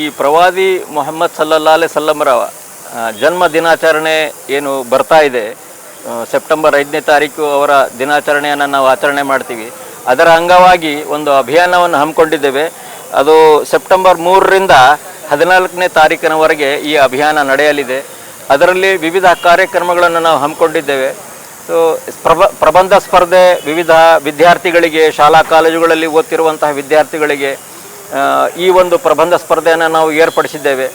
ಈ ಪ್ರವಾದಿ ಮೊಹಮ್ಮದ್ ಸಲ್ಲಲ್ಲಾಲೆ ಸಲ್ಲಮರ ಜನ್ಮ ದಿನಾಚರಣೆ ಏನು ಬರ್ತಾ ಇದೆ ಸೆಪ್ಟೆಂಬರ್ ಐದನೇ ತಾರೀಕು ಅವರ ದಿನಾಚರಣೆಯನ್ನು ನಾವು ಆಚರಣೆ ಮಾಡ್ತೀವಿ. ಅದರ ಅಂಗವಾಗಿ ಒಂದು ಅಭಿಯಾನವನ್ನು ಹಮ್ಮಿಕೊಂಡಿದ್ದೇವೆ. ಅದು ಸೆಪ್ಟೆಂಬರ್ ಮೂರರಿಂದ ಹದಿನಾಲ್ಕನೇ ತಾರೀಕಿನವರೆಗೆ ಈ ಅಭಿಯಾನ ನಡೆಯಲಿದೆ. ಅದರಲ್ಲಿ ವಿವಿಧ ಕಾರ್ಯಕ್ರಮಗಳನ್ನು ನಾವು ಹಮ್ಮಿಕೊಂಡಿದ್ದೇವೆ. ಸೊ ಪ್ರಬ, ಪ್ರಬಂಧ ಸ್ಪರ್ಧೆ ವಿವಿಧ ವಿದ್ಯಾರ್ಥಿಗಳಿಗೆ, ಶಾಲಾ ಕಾಲೇಜುಗಳಲ್ಲಿ ಓದ್ತಿರುವಂತಹ ವಿದ್ಯಾರ್ಥಿಗಳಿಗೆ ಈ ಒಂದು ಪ್ರಬಂಧ ಸ್ಪರ್ಧೆಯನ್ನು ನಾವು ಏರ್ಪಡಿಸಿದ್ದೇವೆ.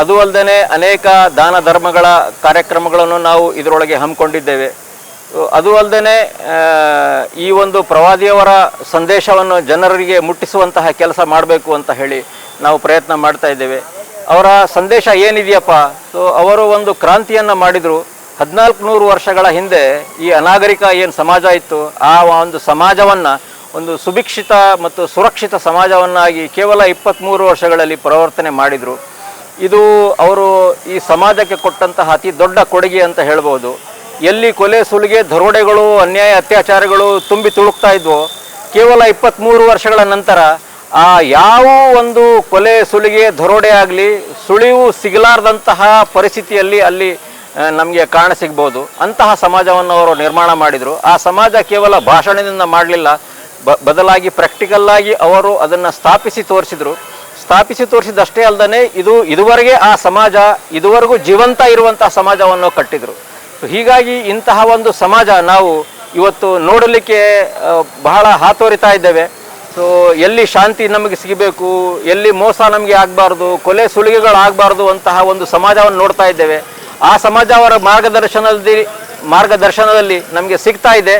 ಅದು ಅಲ್ಲದೆ ಅನೇಕ ದಾನ ಧರ್ಮಗಳ ಕಾರ್ಯಕ್ರಮಗಳನ್ನು ನಾವು ಇದರೊಳಗೆ ಹಮ್ಮಿಕೊಂಡಿದ್ದೇವೆ. ಅದು ಅಲ್ಲದೆ ಈ ಒಂದು ಪ್ರವಾದಿಯವರ ಸಂದೇಶವನ್ನು ಜನರಿಗೆ ಮುಟ್ಟಿಸುವಂತಹ ಕೆಲಸ ಮಾಡಬೇಕು ಅಂತ ಹೇಳಿ ನಾವು ಪ್ರಯತ್ನ ಮಾಡ್ತಾ ಇದ್ದೇವೆ. ಅವರ ಸಂದೇಶ ಏನಿದೆಯಪ್ಪ? ಸೊ ಅವರು ಒಂದು ಕ್ರಾಂತಿಯನ್ನು ಮಾಡಿದರು. ಹದಿನಾಲ್ಕು ನೂರು ವರ್ಷಗಳ ಹಿಂದೆ ಈ ಅನಾಗರಿಕ ಏನು ಸಮಾಜ ಇತ್ತು, ಆ ಒಂದು ಸಮಾಜವನ್ನು ಒಂದು ಸುಭಿಕ್ಷಿತ ಮತ್ತು ಸುರಕ್ಷಿತ ಸಮಾಜವನ್ನಾಗಿ ಕೇವಲ ಇಪ್ಪತ್ತ್ಮೂರು ವರ್ಷಗಳಲ್ಲಿ ಪರಿವರ್ತನೆ ಮಾಡಿದರು. ಇದು ಅವರು ಈ ಸಮಾಜಕ್ಕೆ ಕೊಟ್ಟಂತಹ ಅತಿ ದೊಡ್ಡ ಕೊಡುಗೆ ಅಂತ ಹೇಳ್ಬೋದು. ಎಲ್ಲಿ ಕೊಲೆ ಸುಲಿಗೆ, ದರೋಡೆಗಳು, ಅನ್ಯಾಯ ಅತ್ಯಾಚಾರಗಳು ತುಂಬಿ ತುಳುಕ್ತಾ ಇದ್ವು, ಕೇವಲ ಇಪ್ಪತ್ತ್ಮೂರು ವರ್ಷಗಳ ನಂತರ ಆ ಯಾವ ಒಂದು ಕೊಲೆ ಸುಲಿಗೆ, ದರೋಡೆ ಆಗಲಿ, ಸುಳಿವು ಸಿಗಲಾರ್ದಂತಹ ಪರಿಸ್ಥಿತಿಯಲ್ಲಿ ಅಲ್ಲಿ ನಮಗೆ ಕಾಣ ಸಿಗ್ಬೋದು. ಅಂತಹ ಸಮಾಜವನ್ನು ಅವರು ನಿರ್ಮಾಣ ಮಾಡಿದರು. ಆ ಸಮಾಜ ಕೇವಲ ಭಾಷಣದಿಂದ ಮಾಡಲಿಲ್ಲ. ಬ ಪ್ರಾಕ್ಟಿಕಲ್ ಆಗಿ ಅವರು ಅದನ್ನು ಸ್ಥಾಪಿಸಿ ತೋರಿಸಿದರು. ಸ್ಥಾಪಿಸಿ ತೋರಿಸಿದಷ್ಟೇ ಅಲ್ಲದೆ ಇದು ಇದುವರೆಗೆ ಆ ಸಮಾಜ, ಇದುವರೆಗೂ ಜೀವಂತ ಇರುವಂತಹ ಸಮಾಜವನ್ನು ಕಟ್ಟಿದರು. ಹೀಗಾಗಿ ಇಂತಹ ಒಂದು ಸಮಾಜ ನಾವು ಇವತ್ತು ನೋಡಲಿಕ್ಕೆ ಬಹಳ ಹಾತೋರಿತಾ ಇದ್ದೇವೆ. ಸೊ ಎಲ್ಲಿ ಶಾಂತಿ ನಮಗೆ ಸಿಗಬೇಕು, ಎಲ್ಲಿ ಮೋಸ ನಮಗೆ ಆಗಬಾರ್ದು, ಕೊಲೆ ಸುಳಿಗೆಗಳಾಗಬಾರ್ದು ಅಂತಹ ಒಂದು ಸಮಾಜವನ್ನು ನೋಡ್ತಾ ಇದ್ದೇವೆ. ಆ ಸಮಾಜ ಅವರ ಮಾರ್ಗದರ್ಶನದಲ್ಲಿ ಮಾರ್ಗದರ್ಶನದಲ್ಲಿ ನಮಗೆ ಸಿಗ್ತಾ ಇದೆ.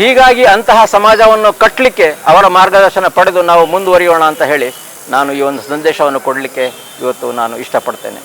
ಹೀಗಾಗಿ ಅಂತಹ ಸಮಾಜವನ್ನು ಕಟ್ಟಲಿಕ್ಕೆ ಅವರ ಮಾರ್ಗದರ್ಶನ ಪಡೆದು ನಾವು ಮುಂದುವರಿಯೋಣ ಅಂತ ಹೇಳಿ ನಾನು ಈ ಒಂದು ಸಂದೇಶವನ್ನು ಕೊಡಲಿಕ್ಕೆ ಇವತ್ತು ನಾನು ಇಷ್ಟಪಡ್ತೇನೆ.